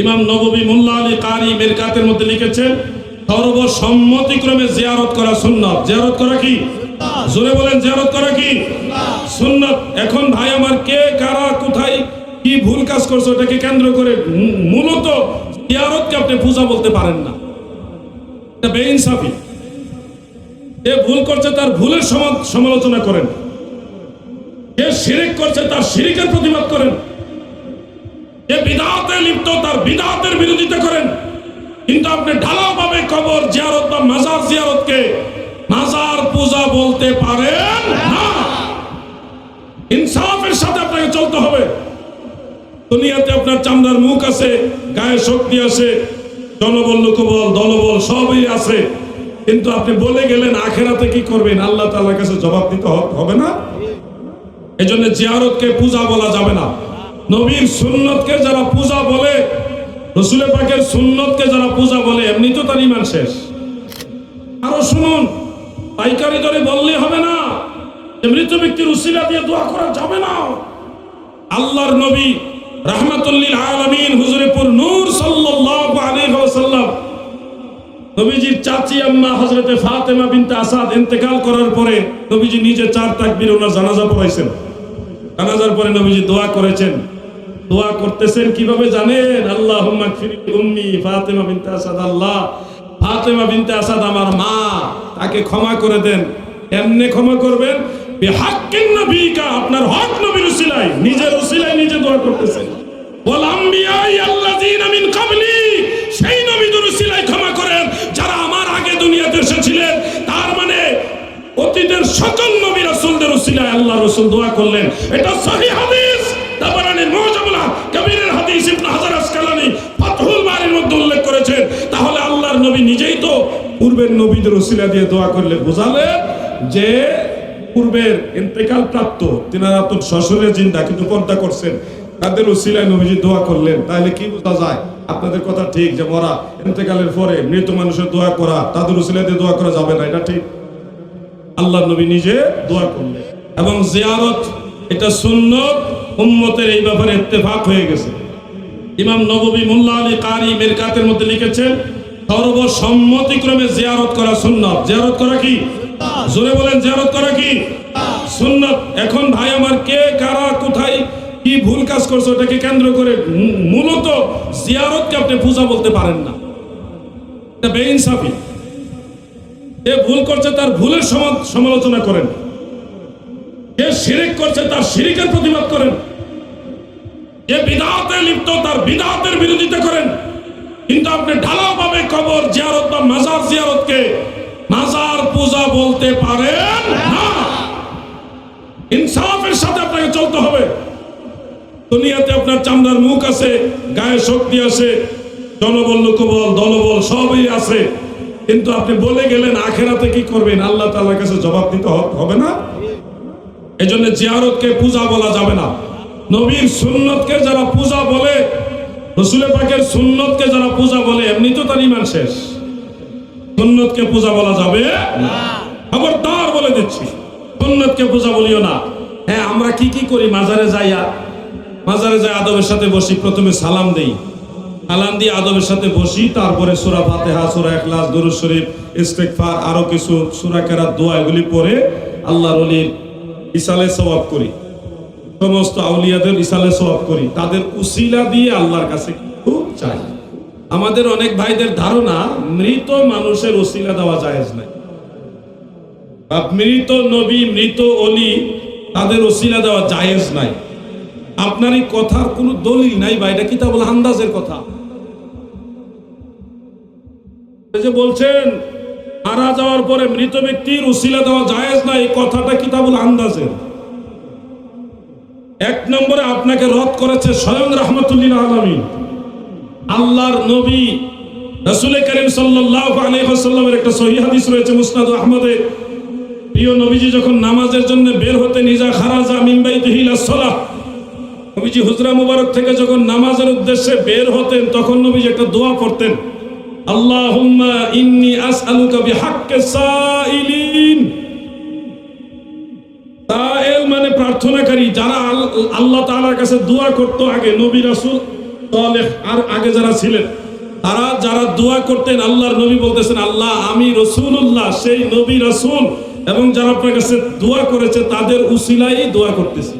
ইমাম নববী মোল্লা আলী কারি মেরকাতের মধ্যে লিখেছেন, সর্বসম্মতিক্রমে জিয়ারত করা সুন্নত। জিয়ারত করা কি? জোরে বলেন, জিয়ারত করা কি? সুন্নত। এখন ভাই, আমার কে, কারা, কোথায়, কি ভুল কাজ করছে, ওটাকে কেন্দ্র করে মূলত জিয়ারতকে আপনি পূজা বলতে পারেন না। বেইনসাফি। যে ভুল করছে, তার ভুলের সমালোচনা করেন। যে শিরিক করছে, তার শিরিকের প্রতিবাদ করেন। যে বিদাতে লিপ্ত, তার বিদাতের বিরোধিতা করেন। কিন্তু আপনি ঢালাও ভাবে কবর জিয়ারত বা মাজার জিয়ারতকে। মাজার পূজা বলতে পারেন না। ইনসাফের সাথে আপনাকে চলতে হবে। দুনিয়াতে আপনার চামড়ার মুখ আছে, গায়ে শক্তি আছে, জনবল, লোকবল, দলবল সবই আছে। কিন্তু আপনি বলে গেলেন, আখেরাতে কি করবেন? আল্লাহ তাআলার কাছে জবাব দিতে হবে না? এই জন্য জিয়ারতকে পূজা বলা যাবে না। নবীর সুন্নতকে যারা পূজা বলে, রসুলের পাকের সুন্নতকে যারা পূজা বলে, এমনি তো তার ইমান শেষ। আরও শুনুন, পাইকারি দরে বললে হবে না মৃত ব্যক্তির উসিলা দিয়ে দোয়া করা যাবে না। আল্লাহর নবী রাহমাতুল্লিল আলামিন হুজুরেপুর নূর ওয়াসাল্লাম, নবীজির চাচি আম্মা হযরতে ফাতেমা বিনতে আসাদ ইন্তেকাল করার পরে নবীজি নিজে চার তাকবীর ওনার জানাজা পড়াইছেন। জানাজার পরে নবীজি দোয়া করেছেন। দোয়া করতেছেন কীভাবে জানেন? ফাতেমা বিনতে আসাদ, আল্লাহ। ফাতেমা বিনতে আসাদ আমার মা, তাকে ক্ষমা করে দেন। ক্ষমা করবেন? দোয়া যারা আমার আগে তার মানে অতীতের নবী আল্লাহ রাসূল দোয়া করলেন। এটা হাদিস তাবারানির মুজামুল কবিরের হাদিস ইবনে হাজার আসকালানি ফাতহুল বারির মধ্যে উল্লেখ করেছেন তাহলে আল্লাহর নবী নিজেই তো পূর্বের নবীদের উসিলা দিয়ে দোয়া করলে বোঝালেন যে পূর্বের ইন্তেকাল প্রাপ্ত, তিনারা তো শ্বশুরের জিন্দা কিন্তু পর্দা করছেন। তাদের উসিলায় নবীজি দোয়া করলেন। তাহলে কি বোঝা যায়? আপনাদের কথা ঠিক যে মরা ইন্তেকালের পরে মৃত মানুষের দোয়া করা, তাদের দিয়ে দোয়া করা যাবে না, এটা ঠিক। আল্লাহ নবী নিজে দোয়া করলেন। এবং জিয়ারত, এটা সুন্নত, উম্মতের এই ব্যাপারে ইত্তেফাক হয়ে গেছে। ইমাম নববী মোল্লা আলী কারি মেরকাতের মধ্যে লিখেছেন সর্বসম্মতিক্রমে জিয়ারত করা সুন্নত। জিয়ারত করা কি? জোরে বলেন, জিয়ারত করা কি? সুন্নত। এখন ভাই, আমার কে, কারা, কোথায়, কি ভুল কাজ করছে, ওটাকে কেন্দ্র করে মূলত জিয়ারতকে আপনি পূজা বলতে পারেন না। এটা বেইনসাফি। যে ভুল করছে, তার ভুলের সমালোচনা করেন। যে শিরিক করছে, তার শিরিকের প্রতিবাদ করেন। যে বিদাতে লিপ্ত, তার বিদাতের বিরোধিতা করেন। কিন্তু আপনি ঢালাও ভাবে কবর জিয়ারত বা মাজার জিয়ারতকে। মাজার পূজা বলতে পারেন ইনসাফের সাথে আপনাকে চলতে হবে। দুনিয়াতে আপনার চামড়ার মুখ আছে, গায়ে শক্তি আছে, জনবল, লোকবল, দলবল সবই আছে। কিন্তু আপনি বলে গেলেন, আখেরাতে কি করবেন? আল্লাহ তাআলার কাছে জবাব দিতে হবে না। এই জন্য জিয়ারতকে পূজা বলা যাবে না। নবীর সুন্নতকে যারা পূজা বলে রসুলের পাকের সুন্নতকে যারা পূজা বলে, এমনি তো তার ইমান শেষ। সুন্নতকে পূজা বলা যাবে খবরদার বলে দিচ্ছি, সুন্নতকে পূজা বলিও না। হ্যাঁ আমরা কি কি করি? মাজারে যাইয়া, মাজারে যাই আদবের সাথে বসি, প্রথমে সালাম দেই। সালাম দিয়ে আদবের সাথে বসি, তারপরে সুরা ফাতেহা, সুরা এখলাস দুরুদ শরীফ, ইস্তেগফার, আরও কিছু, সুরা কেরাত, দোয়া, এগুলি পড়ে আল্লাহর ওলির ইসালে সওয়াব করি। সমস্ত আউলিয়াদের ইসালে সওয়াব করি। তাদের উসিলা দিয়ে আল্লাহর কাছে খুব চাই। আমাদের অনেক ভাইদের ধারণা, মৃত মানুষের উসিলা দেওয়া জায়েজ নাই। মৃত নবী, মৃত অলি, তাদের ওসিলা দেওয়া জায়েজ নাই। আপনার এই কথার কোনো দলিল নাই বা এটা কিতাবুল আন্দাজের কথা। যে বলছেন, মারা যাওয়ার পরে মৃত ব্যক্তির উসিলা দেওয়া জায়েজ নাই, এই কথাটা কিতাবুল আন্দাজের এক নম্বরে আপনাকে রদ করেছে স্বয়ং রহমতুল্লিল আলমী আল্লাহর নবী রসুল করিম সাল্লাহ একটা সহি হাদিস রয়েছে মুসনাদ আহমদে। প্রিয় নবীজি যখন নামাজের জন্য বের হতে নিজা খারাজা মিম্বাই সলাহ। নবীজি হুজরা মুবারক থেকে যখন নামাজের উদ্দেশ্যে বের হতেন, তখন নবীজি একটা দোয়া পড়তেন মানে প্রার্থনাকারী যারা আল্লাহ তাআলার কাছে দোয়া করতো আগে, নবী রাসূল আর আগে যারা ছিলেন, তারা যারা দোয়া করতেন, আল্লাহর নবী বলতেছেন, আল্লাহ, আমি রসুল্লাহ সেই নবী রসুল এবং যারা আপনার কাছে দোয়া করেছে, তাদের উসিলাই দোয়া করতেছে।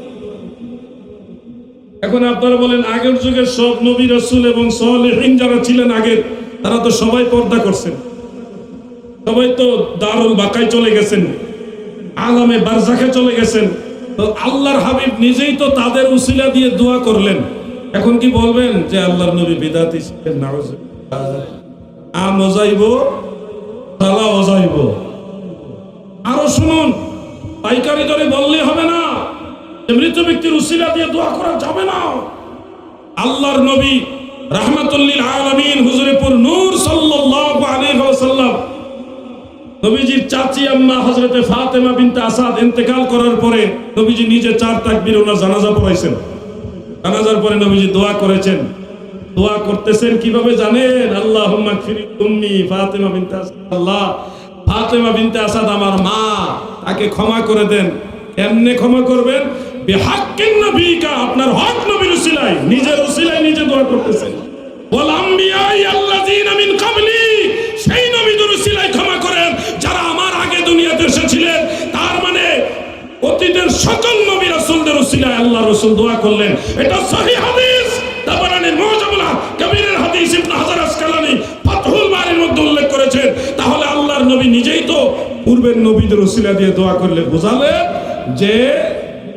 এখন আপনারা বলেন, আগের যুগের সব নবী রসুল এবং সলেহীন যারা ছিলেন আগের, তারা তো সবাই পর্দা করছেন। সবাই তো দারুল বাকায় চলে গেছেন, আলামে বারজাখে চলে গেছেন আল্লাহর হাবিব নিজেই তো তাদের উসিলা দিয়ে দোয়া করলেন। এখন কি বলবেন যে আল্লাহর নবী বিদাতি আম ওজাইব, তালা ওজাইব। আরও শুনুন, পাইকারি দরে বললে হবে না মৃত ব্যক্তির উসিলা দিয়ে দোয়া করা যাবে না। আল্লাহর নবী রাহমাতুল্লিল আলামিন আম্মা হযরতে ফাতেমা বিনতে আসাদ ইন্তেকাল করার পরে নবীজি নিজে চার তাকবীর ওনার জানাজা পড়াইছেন। জানাজার পরে নবীজি দোয়া করেছেন। দোয়া করতেছেন কীভাবে জানেন? গফির ফাতেমা বিনতে আসাদ। আল্লাহ, ফাতেমা বিনতে আসাদ আমার মা, তাকে ক্ষমা করে দেন। কেমনে ক্ষমা করবেন? বিহাক্কিন নবীকা, আপনার হক নবীর উসিলাই নিজের উসিলাই নিজে দোয়া করতেছেন। ওয়াল আম্বিয়াই আল্লাযীনা মিন ক্বাবলি সেই নবীদের উসিলাই ক্ষমা করেন যারা আমার আগে দুনিয়াতে এসেছিলেন তার মানে অতীতের সকল নবী উসিলায় আল্লাহ রাসূল দোয়া করলেন। এটা সহিহ হাদিস। তাবারানি মুজামুলা কবিরের হাদিস ইবনে হাজার আসকালানি ফাতহুল বারির মধ্যে উল্লেখ করেছেন। তাহলে আল্লাহর নবী নিজেই তো পূর্বের নবীদের উসিলা দিয়ে দোয়া করলে বোঝালেন যে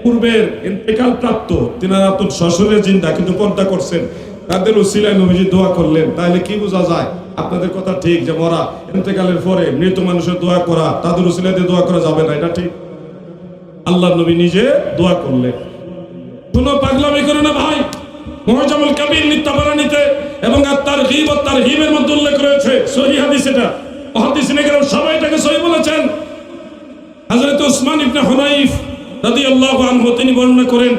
পূর্বের ইন্তেকাল প্রাপ্ত, তিনারা তো শ্বশুরে জিন্দা কিন্তু পর্দা করছেন। তাদের উসিলায় নবীজি দোয়া করলেন। তাহলে কি বোঝা যায়? আপনাদের কথা ঠিক যে মরা ইন্তেকালের পরে মৃত মানুষের দোয়া করা, তাদের উসিলা দিয়ে দোয়া করা যাবে না, এটা ঠিক। আল্লাহ নবী নিজে দোয়া করলেন। কোনো পাগলামি করে না ভাই। মহাজামুল কাবির নিত্যাবারানিতে এবং আর তার হিব আর তার হিমের মধ্যে উল্লেখ রয়েছে। সহি হাদিস এটা। হাদিস নেগের সবাই এটাকে সহি বলেছেন। হযরত উসমান ইবনে হুনাইফ রাদিয়াল্লাহু আনহু, তিনি বর্ণনা করেন,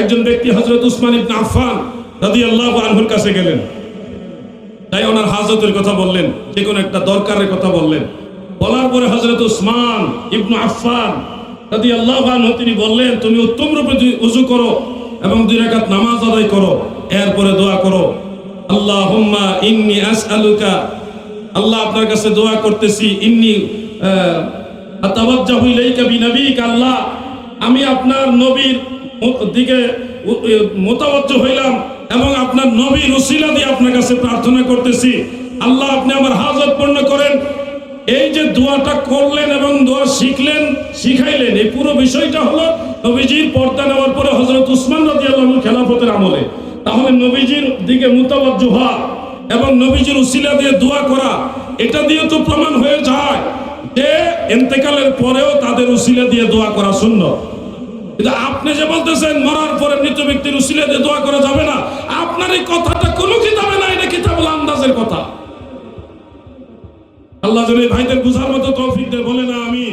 একজন ব্যক্তি হযরত উসমান ইবনে আফফান রাদিয়াল্লাহু আনহুর কাছে গেলেন। তাই ওনার হাজতের কথা বললেন, যে কোনো একটা দরকারের কথা বললেন। বলার পরে হযরত উসমান ইবনে আফফান রাদিয়াল্লাহু আনহু, তিনি বললেন, তুমি উত্তম রূপে উযু করো এবং দুই রাকাত নামাজ আদায় করো, এরপরে দোয়া করো। আল্লাহুম্মা ইন্নী আসআলুকা, আল্লাহ আপনার কাছে দোয়া করতেছি, ইন্নি বিনবিকা আল্লাহ, আমি আপনার নবীর দিকে মোতাবজ্জ হইলাম এবং আপনার নবীর উসিলা দিয়ে আপনার কাছে প্রার্থনা করতেছি। আল্লাহ, আপনি আমার হাজত পূর্ণ করেন। এই যে দোয়াটা করলেন এবং দোয়া শিখলেন, শিখাইলেন, এই পুরো বিষয়টা হলো নবীজির পর্দা নেওয়ার পরে হজরত উসমান রাজি আল্লাহ খেলাফতের আমলে। তাহলে নবীজির দিকে মোতাবজ্জ হওয়া এবং নবীজির উসিলা দিয়ে দোয়া করা, এটা দিয়ে তো প্রমাণ হয়ে যায় যে এন্তেকালের পরেও তাদের উসিলা দিয়ে দোয়া করা শূন্য কিন্তু আপনি যে বলতেছেন, মরার পরে মৃত ব্যক্তির উসিলা দিয়ে দোয়া করা যাবে না, আপনার এই কথাটা কোনো কিতাবে না এটা কিতাবুল আন্দাজের কথা। আল্লাহ যদি ভাইদের বুঝার মতো তৌফিক দেয় বলে না আমি